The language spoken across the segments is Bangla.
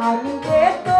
Amigueto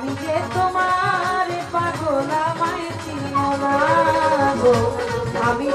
আমি যে আমি